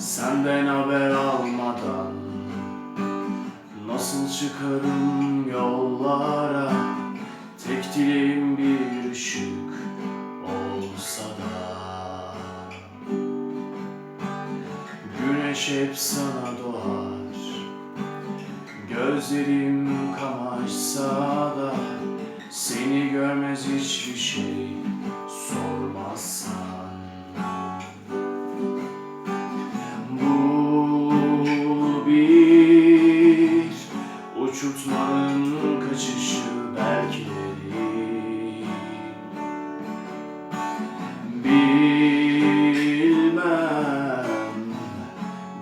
Senden haber almadan Nasıl çıkarım yollara? Tek dileğim bir ışık olsa da. Güneş hep sana doğar. Gözlerim kamaşsa da Seni görmez hiçbir şey uçurtmanın kaçışı belkileri Bilmem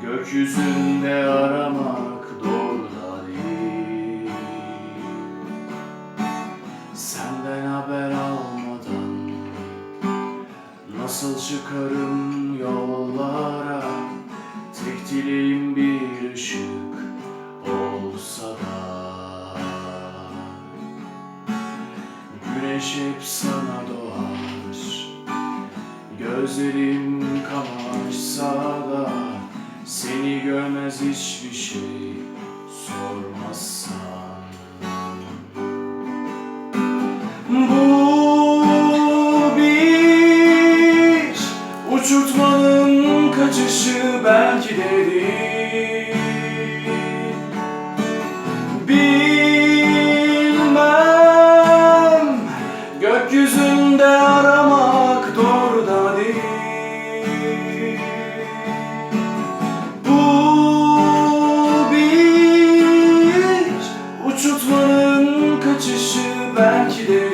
gökyüzünde aramak doğru da değil. Senden haber almadan Nasıl çıkarım yollara? Tek dileğim güneş hep sana doğar. Gözlerim kamaşsa da Seni görmez hiçbir şey sormazsan Bu bir uçurtmanın kaçışı belki de değil. Bir 只是白起的。